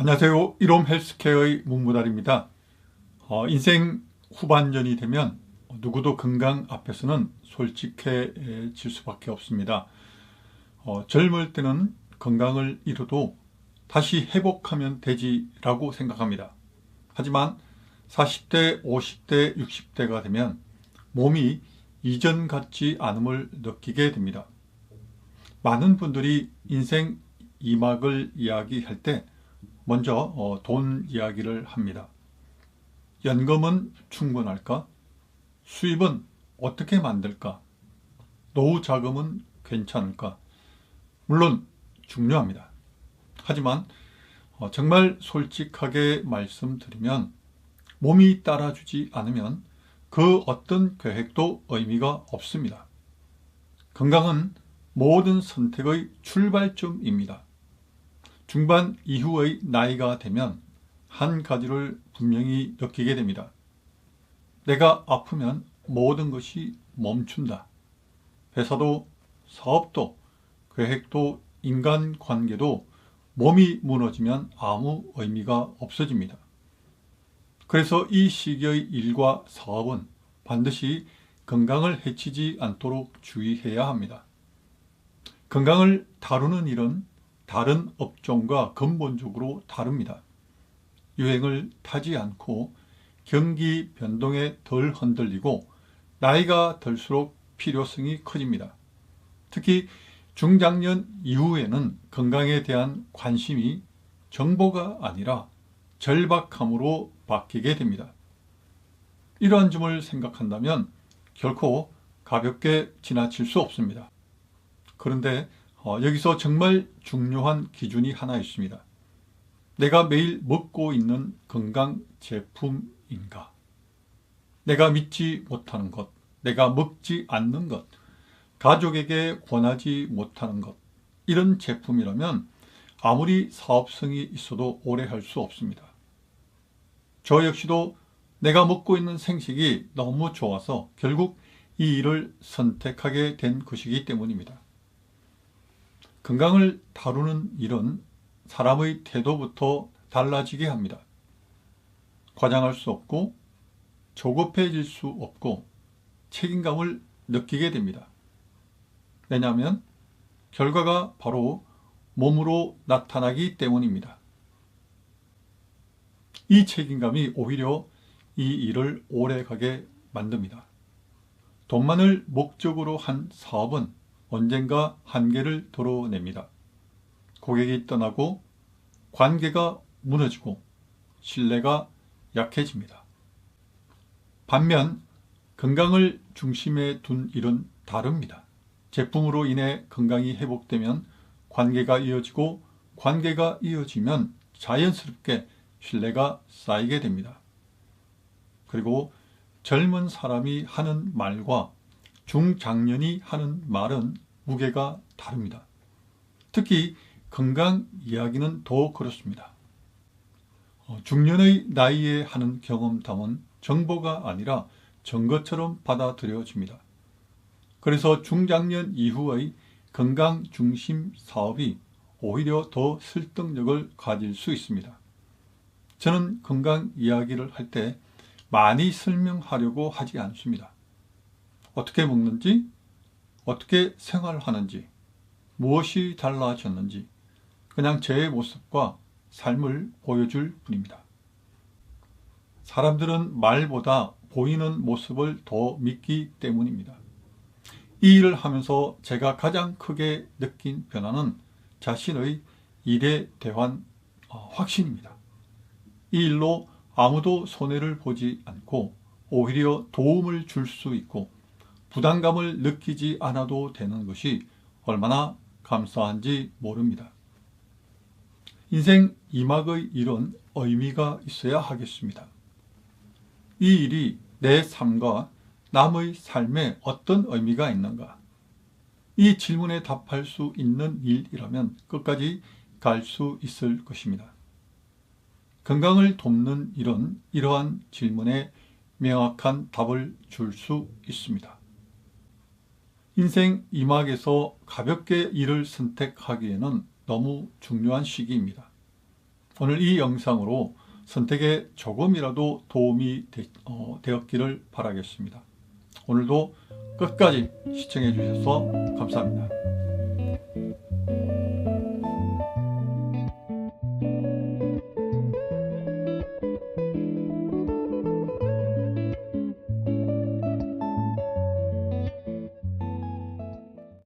안녕하세요. 이롬 헬스케어의 문무달입니다. 어, 인생 후반전이 되면 누구도 건강 앞에서는 솔직해질 수밖에 없습니다. 어, 젊을 때는 건강을 잃어도 다시 회복하면 되지라고 생각합니다. 하지만 40대, 50대, 60대가 되면 몸이 이전 같지 않음을 느끼게 됩니다. 많은 분들이 인생 이막을 이야기할 때 먼저 어, 돈 이야기를 합니다. 연금은 충분할까? 수입은 어떻게 만들까? 노후 자금은 괜찮을까? 물론 중요합니다. 하지만 어, 정말 솔직하게 말씀드리면 몸이 따라주지 않으면 그 어떤 계획도 의미가 없습니다. 건강은 모든 선택의 출발점입니다. 중반 이후의 나이가 되면 한 가지를 분명히 느끼게 됩니다. 내가 아프면 모든 것이 멈춘다. 회사도 사업도 계획도 인간관계도 몸이 무너지면 아무 의미가 없어집니다. 그래서 이 시기의 일과 사업은 반드시 건강을 해치지 않도록 주의해야 합니다. 건강을 다루는 일은 다른 업종과 근본적으로 다릅니다. 유행을 타지 않고 경기 변동에 덜 흔들리고 나이가 들수록 필요성이 커집니다. 특히 중장년 이후에는 건강에 대한 관심이 정보가 아니라 절박함으로 바뀌게 됩니다. 이러한 점을 생각한다면 결코 가볍게 지나칠 수 없습니다. 그런데 어, 여기서 정말 중요한 기준이 하나 있습니다. 내가 매일 먹고 있는 건강 제품인가? 내가 믿지 못하는 것, 내가 먹지 않는 것, 가족에게 권하지 못하는 것, 이런 제품이라면 아무리 사업성이 있어도 오래 할 수 없습니다. 저 역시도 내가 먹고 있는 생식이 너무 좋아서 결국 이 일을 선택하게 된 것이기 때문입니다. 건강을 다루는 일은 사람의 태도부터 달라지게 합니다. 과장할 수 없고 조급해질 수 없고 책임감을 느끼게 됩니다. 왜냐하면 결과가 바로 몸으로 나타나기 때문입니다. 이 책임감이 오히려 이 일을 오래 가게 만듭니다. 돈만을 목적으로 한 사업은 언젠가 한계를 드러냅니다. 고객이 떠나고 관계가 무너지고 신뢰가 약해집니다. 반면 건강을 중심에 둔 일은 다릅니다. 제품으로 인해 건강이 회복되면 관계가 이어지고 관계가 이어지면 자연스럽게 신뢰가 쌓이게 됩니다. 그리고 젊은 사람이 하는 말과 중장년이 하는 말은 무게가 다릅니다. 특히 건강 이야기는 더 그렇습니다. 어, 중년의 나이에 하는 경험담은 정보가 아니라 정거처럼 받아들여집니다. 그래서 중장년 이후의 건강 중심 사업이 오히려 더 설득력을 가질 수 있습니다. 저는 건강 이야기를 할 때 많이 설명하려고 하지 않습니다. 어떻게 먹는지, 어떻게 생활하는지, 무엇이 달라졌는지 그냥 제 모습과 삶을 보여줄 뿐입니다. 사람들은 말보다 보이는 모습을 더 믿기 때문입니다. 이 일을 하면서 제가 가장 크게 느낀 변화는 자신의 일에 대한 어, 확신입니다. 이 일로 아무도 손해를 보지 않고 오히려 도움을 줄 수 있고 부담감을 느끼지 않아도 되는 것이 얼마나 감사한지 모릅니다. 인생 이막의 일은 의미가 있어야 하겠습니다. 이 일이 내 삶과 남의 삶에 어떤 의미가 있는가? 이 질문에 답할 수 있는 일이라면 끝까지 갈 수 있을 것입니다. 건강을 돕는 일은 이러한 질문에 명확한 답을 줄 수 있습니다. 인생 이막에서 가볍게 일을 선택하기에는 너무 중요한 시기입니다. 오늘 이 영상으로 선택에 조금이라도 도움이 되, 었기를 바라겠습니다. 오늘도 끝까지 시청해 주셔서 감사합니다.